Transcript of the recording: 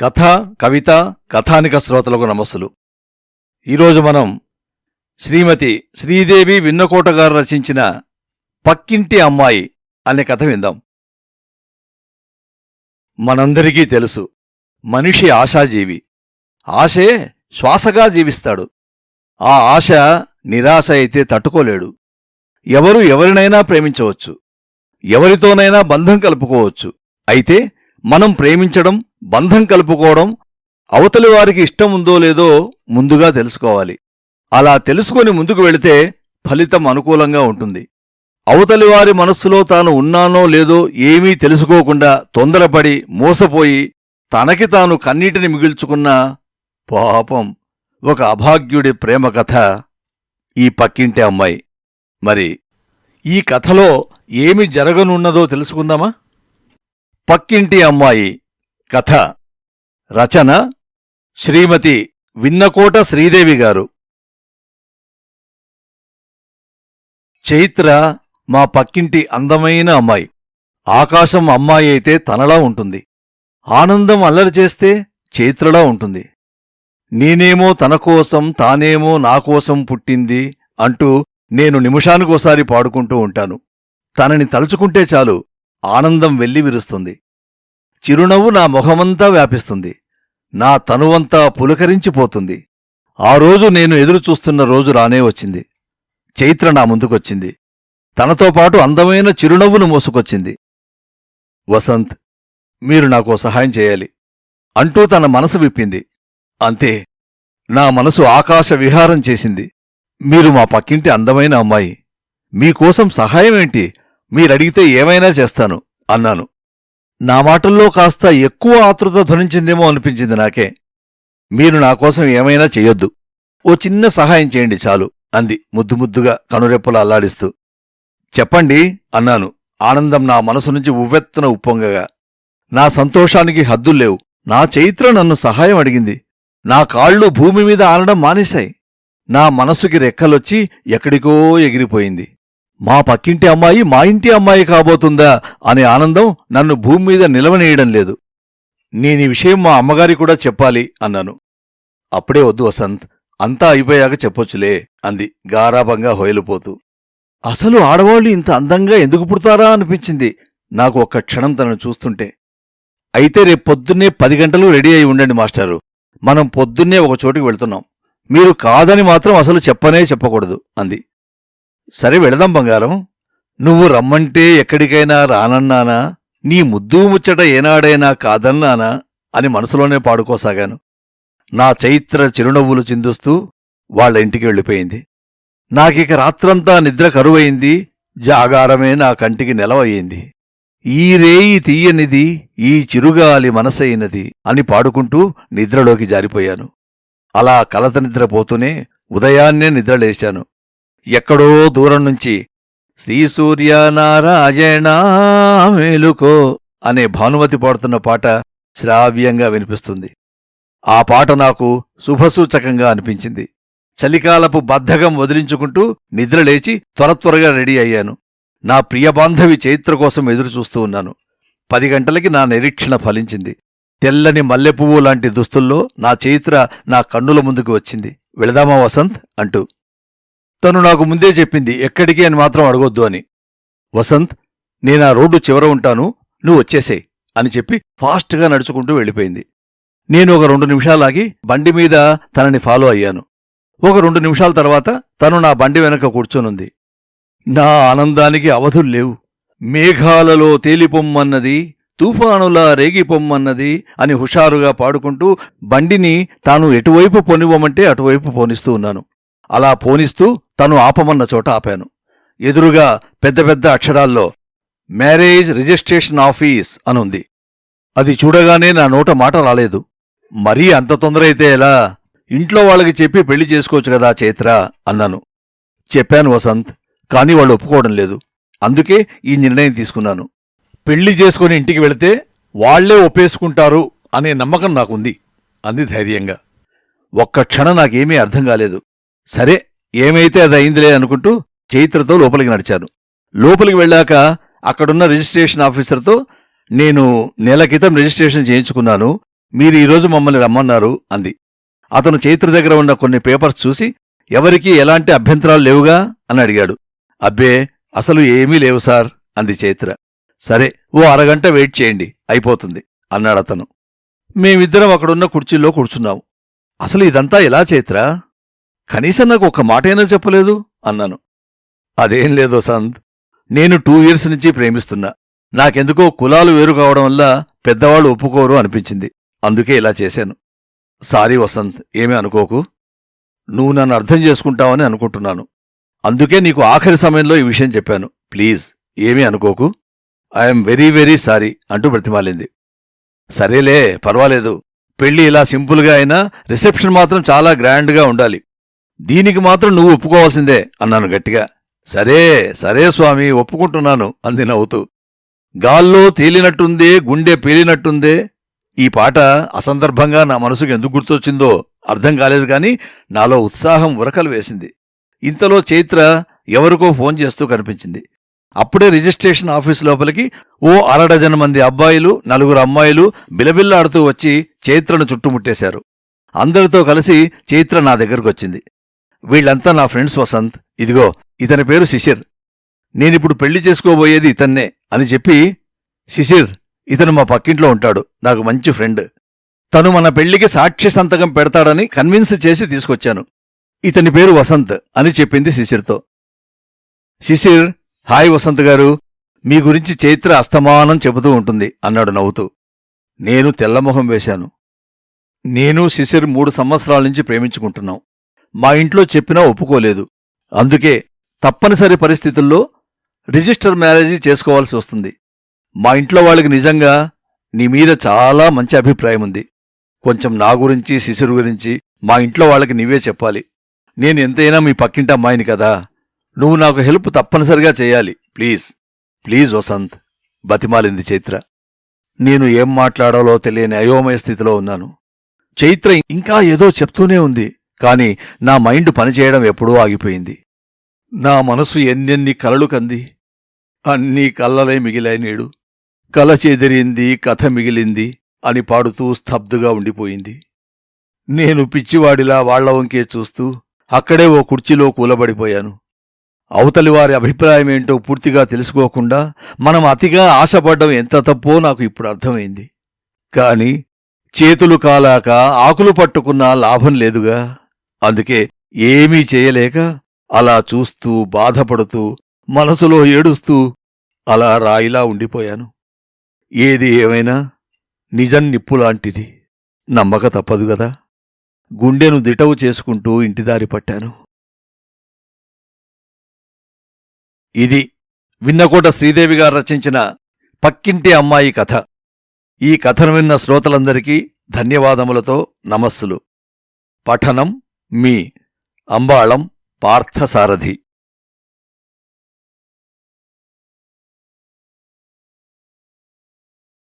కథ కవిత కథానిక శ్రోతలకు నమస్సులు. ఈరోజు మనం శ్రీమతి శ్రీదేవి విన్నకోట గారు రచించిన పక్కింటి అమ్మాయి అనే కథ విందాం. మనందరికీ తెలుసు మనిషి ఆశాజీవి. ఆశే శ్వాసగా జీవిస్తాడు. ఆ ఆశ నిరాశ అయితే తట్టుకోలేడు. ఎవరు ఎవరినైనా ప్రేమించవచ్చు. ఎవరితోనైనా బంధం కలుపుకోవచ్చు. అయితే మనం ప్రేమించడం బంధం కలుపుకోవడం అవతలి వారికి ఇష్టం ఉందో లేదో ముందుగా తెలుసుకోవాలి. అలా తెలుసుకొని ముందుకు వెళితే ఫలితం అనుకూలంగా ఉంటుంది. అవతలివారి మనస్సులో తాను ఉన్నానో లేదో ఏమీ తెలుసుకోకుండా తొందరపడి మోసపోయి తనకి తాను కన్నీటిని మిగిల్చుకున్న పాపం ఒక అభాగ్యుడి ప్రేమ కథ ఈ పక్కింటి అమ్మాయి. మరి ఈ కథలో ఏమి జరగనున్నదో తెలుసుకుందామా? పక్కింటి అమ్మాయి కథ. రచన శ్రీమతి విన్నకోట శ్రీదేవి గారు. చైత్ర మా పక్కింటి అందమైన అమ్మాయి. ఆకాశం అమ్మాయి అయితే తనలా ఉంటుంది. ఆనందం అల్లరి చేస్తే చైత్రలా ఉంటుంది. నేనేమో తన కోసం తానేమో నా కోసం పుట్టింది అంటూ నేను నిమిషానికోసారి పాడుకుంటూ ఉంటాను. తనని తలుచుకుంటే చాలు ఆనందం వెళ్ళి విరుస్తుంది చిరునవ్వు నా మొహమంతా వ్యాపిస్తుంది. నా తనువంతా పులకరించిపోతుంది. ఆ రోజు నేను ఎదురుచూస్తున్న రోజు రానే వచ్చింది. చైత్ర నా ముందుకొచ్చింది. తనతో పాటు అందమైన చిరునవ్వును మోసుకొచ్చింది. వసంత్ మీరు నాకో సహాయం చేయాలి. అంటూ తన మనసు విప్పింది. అంతే నా మనసు ఆకాశ విహారం చేసింది. మీరు మా పక్కింటి అందమైన అమ్మాయి. మీకోసం సహాయమేంటి? మీరడిగితే ఏమైనా చేస్తాను అన్నాను. నా మాటల్లో కాస్త ఎక్కువ ఆతృత ధ్వనించిందేమో అనిపించింది నాకే. మీరు నా కోసం ఏమైనా చెయ్యొద్దు ఓ చిన్న సహాయం చేయండి చాలు అంది ముద్దు ముద్దుగా కనురెప్పలు అల్లాడిస్తూ. చెప్పండి అన్నాను ఆనందం నా మనసు నుంచి ఉవ్వెత్తున ఉప్పొంగగా. నా సంతోషానికి హద్దుల్లేవు నా చైత్ర నన్ను సహాయం అడిగింది. నా కాళ్ళు భూమి మీద ఆనడం మానేశాయి. నా మనసుకి రెక్కలొచ్చి ఎక్కడికో ఎగిరిపోయింది. మా పక్కింటి అమ్మాయి మా ఇంటి అమ్మాయి కాబోతుందా అనే ఆనందం నన్ను భూమి మీద నిలవనేయడం లేదు. నేనీ విషయం మా అమ్మగారి కూడా చెప్పాలి అన్నాను. అప్పుడే వద్దు వసంత్ అంతా అయిపోయాక చెప్పొచ్చులే అంది గారాభంగా హోయలిపోతూ. అసలు ఆడవాళ్ళు ఇంత అందంగా ఎందుకు పుడతారా అనిపించింది నాకు ఒక్క క్షణం తనను చూస్తుంటే. అయితే రేపు పొద్దున్నే పది గంటలు రెడీ అయి ఉండండి మాస్టారు. మనం పొద్దున్నే ఒక చోటికి వెళ్తున్నాం. మీరు కాదని మాత్రం అసలు చెప్పనే చెప్పకూడదు అంది. సరే వెళదాం బంగారం. నువ్వు రమ్మంటే ఎక్కడికైనా రానన్నానా? నీ ముద్దు ముచ్చట ఏనాడైనా కాదన్నానా? అని మనసులోనే పాడుకోసాగాను. నా చైత్ర చిరునవ్వులు చిందుస్తూ వాళ్ళ ఇంటికి వెళ్ళిపోయింది. నాకిక రాత్రంతా నిద్ర కరువయింది జాగారమే నా కంటికి నెలవయ్యింది. ఈ రేయి తీయనిది ఈ చిరుగాలి మనసైనది అని పాడుకుంటూ నిద్రలోకి జారిపోయాను. అలా కలత నిద్రపోతూనే ఉదయాన్నే నిద్రలేశాను. ఎక్కడో దూరం నుంచి శ్రీ సూర్యనారాయణ మేలుకో అనే భానుమతి పాడుతున్న పాట శ్రావ్యంగా వినిపిస్తుంది. ఆ పాట నాకు శుభసూచకంగా అనిపించింది. చలికాలపు బద్ధకం వదిలించుకుంటూ నిద్రలేచి త్వర త్వరగా రెడీ అయ్యాను. నా ప్రియబాంధవి చైత్ర కోసం ఎదురుచూస్తూ ఉన్నాను. పది గంటలకి నా నిరీక్షణ ఫలించింది. తెల్లని మల్లెపువ్వు లాంటి దుస్తుల్లో నా చైత్ర నా కన్నుల ముందుకు వచ్చింది. వెళదామా వసంత్ అంటూ. తను నాకు ముందే చెప్పింది ఎక్కడికి? అని మాత్రం అడగొద్దు అని. వసంత్ నేనా రోడ్డు చివర ఉంటాను నువ్వు వచ్చేసేయ్ అని చెప్పి ఫాస్ట్గా నడుచుకుంటూ వెళ్ళిపోయింది. నేను ఒక రెండు నిమిషాలాగి బండి మీద తనని ఫాలో అయ్యాను. ఒక రెండు నిమిషాల తర్వాత తను నా బండి వెనక కూర్చొనుంది. నా ఆనందానికి అవధులు లేవు. మేఘాలలో తేలిపొమ్మన్నది తుఫానులా రేగిపొమ్మన్నది అని హుషారుగా పాడుకుంటూ బండిని తాను ఎటువైపు పోనివ్వమంటే అటువైపు పోనిస్తూ ఉన్నాను. అలా పోనిస్తూ తను ఆపమన్న చోట ఆపాను. ఎదురుగా పెద్ద పెద్ద అక్షరాల్లో మ్యారేజ్ రిజిస్ట్రేషన్ ఆఫీస్ అనుంది. అది చూడగానే నా నోట మాట రాలేదు. మరీ అంత తొందర అయితే ఎలా? ఇంట్లో వాళ్ళకి చెప్పి పెళ్ళి చేసుకోవచ్చు కదా చైత్ర అన్నాను. చెప్పాను వసంత్ కాని వాళ్ళు ఒప్పుకోవడం లేదు. అందుకే ఈ నిర్ణయం తీసుకున్నాను. పెళ్ళి చేసుకుని ఇంటికి వెళితే వాళ్ళే ఒప్పేసుకుంటారు అనే నమ్మకం నాకుంది. అంది ధైర్యంగా. ఒక్క క్షణం నాకేమీ అర్థం కాలేదు. సరే ఏమైతే అది అయిందిలే అనుకుంటూ చైత్రతో లోపలికి నడిచాను. లోపలికి వెళ్ళాక అక్కడున్న రిజిస్ట్రేషన్ ఆఫీసర్తో నేను నెల క్రితం రిజిస్ట్రేషన్ చేయించుకున్నాను మీరు ఈరోజు మమ్మల్ని రమ్మన్నారు అంది. అతను చైత్ర దగ్గర ఉన్న కొన్ని పేపర్స్ చూసి ఎవరికీ ఎలాంటి అభ్యంతరాలు లేవుగా? అని అడిగాడు. అబ్బే అసలు ఏమీ లేవు సార్ అంది చైత్ర. సరే ఓ అరగంట వెయిట్ చేయండి అయిపోతుంది అన్నాడతను. మేమిద్దరం అక్కడున్న కుర్చీల్లో కూర్చున్నాం. అసలు ఇదంతా ఎలా చైత్ర? కనీసం నాకు ఒక మాటైనా చెప్పలేదు అన్నాను. అదేం లేదో సంత్ నేను టూ ఇయర్స్ నుంచి ప్రేమిస్తున్నా. నాకెందుకో కులాలు వేరు కావడం వల్ల పెద్దవాళ్ళు ఒప్పుకోరు అనిపించింది. అందుకే ఇలా చేశాను. సారీ వసంత్ ఏమీ అనుకోకు. నువ్వు నన్ను అర్థం చేసుకుంటావని అనుకుంటున్నాను. అందుకే నీకు ఆఖరి సమయంలో ఈ విషయం చెప్పాను. ప్లీజ్ ఏమీ అనుకోకు. ఐఎమ్ వెరీ వెరీ సారీ అంటూ బ్రతిమాలింది. సరేలే పర్వాలేదు. పెళ్ళి ఇలా సింపుల్గా అయినా రిసెప్షన్ మాత్రం చాలా గ్రాండ్గా ఉండాలి. దీనికి మాత్రం నువ్వు ఒప్పుకోవాల్సిందే అన్నాను గట్టిగా. సరే సరే స్వామి ఒప్పుకుంటున్నాను అంది నవ్వుతూ. గాల్లో తేలినట్టుందే గుండె పేలినట్టుందే. ఈ పాట అసందర్భంగా నా మనసుకు ఎందుకు గుర్తొచ్చిందో అర్థం కాలేదు కాని నాలో ఉత్సాహం ఉరకలు వేసింది. ఇంతలో చైత్ర ఎవరికో ఫోన్ చేస్తూ కనిపించింది. అప్పుడే రిజిస్ట్రేషన్ ఆఫీస్ లోపలికి ఓ అరడజన మంది అబ్బాయిలు నలుగురు అమ్మాయిలు బిలబిల్లాడుతూ వచ్చి చైత్రను చుట్టుముట్టేశారు. అందరితో కలిసి చైత్ర నా దగ్గరకొచ్చింది. వీళ్ళంతా నా ఫ్రెండ్స్ వసంత్. ఇదిగో ఇతని పేరు శిశిర్. నేనిప్పుడు పెళ్ళి చేసుకోబోయేది ఇతన్నే అని చెప్పి శిశిర్ ఇతను మా పక్కింట్లో ఉంటాడు నాకు మంచి ఫ్రెండ్. తను మన పెళ్ళికి సాక్షి సంతకం పెడతాడని కన్విన్స్ చేసి తీసుకొచ్చాను. ఇతని పేరు వసంత్ అని చెప్పింది శిశిర్తో. శిశిర్ హాయ్ వసంత్ గారు మీ గురించి చైత్ర అస్తమానం చెబుతూ ఉంటుంది అన్నాడు నవ్వుతూ. నేను తెల్లమొహం వేశాను. నేను శిశిర్ మూడు సంవత్సరాల నుంచి ప్రేమించుకుంటున్నాం. మా ఇంట్లో చెప్పినా ఒప్పుకోలేదు. అందుకే తప్పనిసరి పరిస్థితుల్లో రిజిస్టర్ మ్యారేజీ చేసుకోవాల్సి వస్తుంది. మా ఇంట్లో వాళ్ళకి నిజంగా నీ మీద చాలా మంచి అభిప్రాయం ఉంది. కొంచెం నా గురించి శిశురు గురించి మా ఇంట్లో వాళ్ళకి నీవే చెప్పాలి. నేను ఎంతైనా మీ పక్కింటి అమ్మాయిని కదా. నువ్వు నాకు హెల్ప్ తప్పనిసరిగా చేయాలి. ప్లీజ్. ప్లీజ్ వసంత్. బతిమాలింది చైత్ర. నేను ఏం మాట్లాడాలో తెలియని అయోమయ స్థితిలో ఉన్నాను. చైత్ర ఇంకా ఏదో చెప్తూనే ఉంది. కాని నా మైండ్ పనిచేయడం ఎప్పుడూ ఆగిపోయింది. నా మనసు ఎన్నెన్ని కలలు కంది. అన్నీ కళ్ళలే మిగిలాయి నేడు. కల చెదిరింది కథ మిగిలింది అని పాడుతూ స్తబ్దుగా ఉండిపోయింది. నేను పిచ్చివాడిలా వాళ్ళ వంకే చూస్తూ అక్కడే ఓ కుర్చీలో కూలబడిపోయాను. అవతలి వారి అభిప్రాయమేంటో పూర్తిగా తెలుసుకోకుండా మనం అతిగా ఆశపడ్డం ఎంత తప్పో నాకు ఇప్పుడు అర్థమైంది. కాని చేతులు కాలాక ఆకులు పట్టుకున్నా లాభం లేదుగా. అందుకే ఏమీ చేయలేక అలా చూస్తూ బాధపడుతూ మనసులో ఏడుస్తూ అలా రాయిలా ఉండిపోయాను. ఏది ఏమైనా నిజం నిప్పులాంటిది నమ్మక తప్పదు గదా. గుండెను దిటవు చేసుకుంటూ ఇంటిదారి పట్టాను. ఇది విన్నకోట శ్రీదేవి గారు రచించిన పక్కింటి అమ్మాయి కథ. ఈ కథను విన్న శ్రోతలందరికీ ధన్యవాదములతో నమస్సులు. పఠనం మీ అంబాళం పార్థసారథి.